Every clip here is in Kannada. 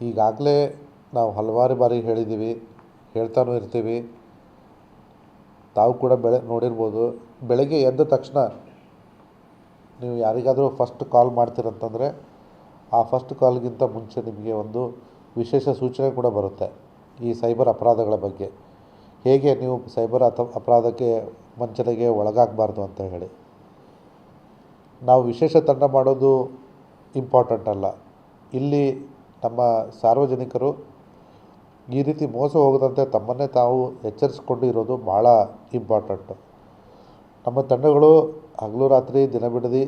ಈಗಾಗಲೇ ನಾವು ಹಲವಾರು ಬಾರಿ ಹೇಳಿದ್ದೀವಿ, ಹೇಳ್ತಾನೂ ಇರ್ತೀವಿ. ತಾವು ಕೂಡ ಬೆಳೆ ನೋಡಿರ್ಬೋದು. ಬೆಳಗ್ಗೆ ಎದ್ದ ತಕ್ಷಣ ನೀವು ಯಾರಿಗಾದರೂ ಫಸ್ಟ್ ಕಾಲ್ ಮಾಡ್ತೀರಂತಂದರೆ, ಆ ಫಸ್ಟ್ ಕಾಲ್ಗಿಂತ ಮುಂಚೆ ನಿಮಗೆ ಒಂದು ವಿಶೇಷ ಸೂಚನೆ ಕೂಡ ಬರುತ್ತೆ ಈ ಸೈಬರ್ ಅಪರಾಧಗಳ ಬಗ್ಗೆ. ಹೇಗೆ ನೀವು ಸೈಬರ್ ಅಥ ಅಪರಾಧಕ್ಕೆ ವಂಚನೆಗೆ ಒಳಗಾಗಬಾರ್ದು ಅಂತ ಹೇಳಿ. ನಾವು ವಿಶೇಷ ತಂಡ ಮಾಡೋದು ಇಂಪಾರ್ಟೆಂಟ್ ಅಲ್ಲ. ಇಲ್ಲಿ ನಮ್ಮ ಸಾರ್ವಜನಿಕರು ಈ ರೀತಿ ಮೋಸ ಹೋಗದಂತೆ ತಮ್ಮನ್ನೇ ತಾವು ಎಚ್ಚರಿಸಿಕೊಂಡು ಇರೋದು ಭಾಳ ಇಂಪಾರ್ಟೆಂಟು. ನಮ್ಮ ತಂಡಗಳು ಹಗಲು ರಾತ್ರಿ ದಿನ ಬಿಡದಿ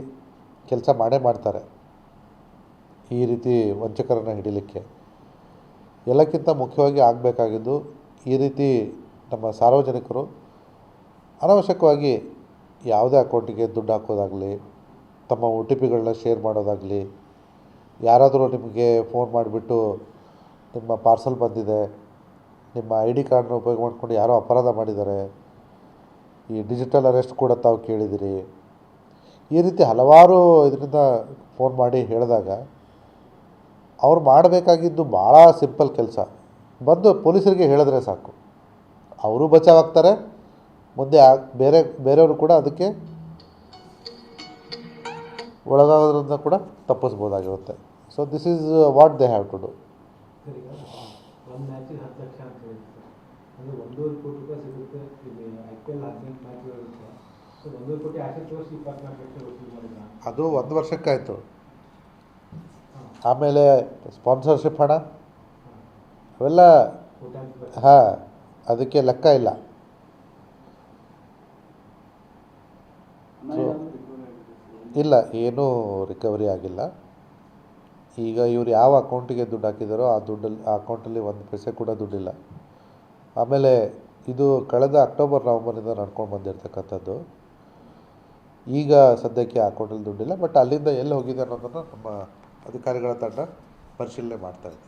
ಕೆಲಸ ಮಾಡೇ ಮಾಡ್ತಾರೆ. ಈ ರೀತಿ ವಂಚಕರನ್ನು ಹಿಡಿಲಿಕ್ಕೆ. ಎಲ್ಲಕ್ಕಿಂತ ಮುಖ್ಯವಾಗಿ ಆಗಬೇಕಾಗಿದ್ದು ಈ ರೀತಿ ನಮ್ಮ ಸಾರ್ವಜನಿಕರು ಅನವಶ್ಯಕವಾಗಿ ಯಾವುದೇ ಅಕೌಂಟಿಗೆ ದುಡ್ಡು ಹಾಕೋದಾಗಲಿ, ತಮ್ಮ ಒ ಟಿ ಪಿಗಳನ್ನ ಶೇರ್ ಮಾಡೋದಾಗಲಿ ಯಾರಾದರೂ ನಿಮಗೆ ಫೋನ್ ಮಾಡಿಬಿಟ್ಟು ನಿಮ್ಮ ಪಾರ್ಸಲ್ ಬಂದಿದೆ, ನಿಮ್ಮ ಐ ಡಿ ಕಾರ್ಡ್ನ ಉಪಯೋಗ ಮಾಡಿಕೊಂಡು ಯಾರೋ ಅಪರಾಧ ಮಾಡಿದ್ದಾರೆ, ಈ ಡಿಜಿಟಲ್ ಅರೆಸ್ಟ್ ಕೂಡ ತಾವು ಕೇಳಿದಿರಿ. ಈ ರೀತಿ ಹಲವಾರು ಇದರಿಂದ ಫೋನ್ ಮಾಡಿ ಹೇಳಿದಾಗ ಅವ್ರು ಮಾಡಬೇಕಾಗಿದ್ದು ಭಾಳ ಸಿಂಪಲ್ ಕೆಲಸ. ಬಂದು ಪೊಲೀಸರಿಗೆ ಹೇಳಿದ್ರೆ ಸಾಕು. ಅವರು ಬಚಾವಾಗ್ತಾರೆ ಮುಂದೆ ಬೇರೆ, ಬೇರೆಯವರು ಕೂಡ ಅದಕ್ಕೆ ಒಳಗಾಗೋದ್ರಿಂದ ಕೂಡ ತಪ್ಪಿಸ್ಬೋದಾಗಿರುತ್ತೆ. So this is what they have to do ಅದು ಒಂದು ವರ್ಷಕ್ಕಾಯಿತು. ಆಮೇಲೆ ಸ್ಪಾನ್ಸರ್ಶಿಪ್ ಹಣ? ಹಾಂ ಅವೆಲ್ಲ ಹಾಂ ಅದಕ್ಕೆ ಲೆಕ್ಕ ಇಲ್ಲ. ಸೊ ಇಲ್ಲ, ಏನೂ ರಿಕವರಿ ಆಗಿಲ್ಲ. ಈಗ ಇವ್ರು ಯಾವ ಅಕೌಂಟಿಗೆ ದುಡ್ಡು ಹಾಕಿದಾರೋ ಆ ದುಡ್ಡಲ್ಲಿ, ಆ ಅಕೌಂಟಲ್ಲಿ ಒಂದು ಪೈಸೆ ಕೂಡ ದುಡ್ಡಿಲ್ಲ. ಆಮೇಲೆ ಇದು ಕಳೆದ ಅಕ್ಟೋಬರ್ ನವಂಬರಿಂದ ನಡ್ಕೊಂಡು ಬಂದಿರತಕ್ಕಂಥದ್ದು. ಈಗ ಸದ್ಯಕ್ಕೆ ಆ ಅಕೌಂಟಲ್ಲಿ ದುಡ್ಡಿಲ್ಲ ಬಟ್ ಅಲ್ಲಿಂದ ಎಲ್ಲಿ ಹೋಗಿದೆ ಅನ್ನೋದನ್ನು ನಮ್ಮ ಅಧಿಕಾರಿಗಳ ತಂಡ ಪರಿಶೀಲನೆ ಮಾಡ್ತಾ ಇದೆ.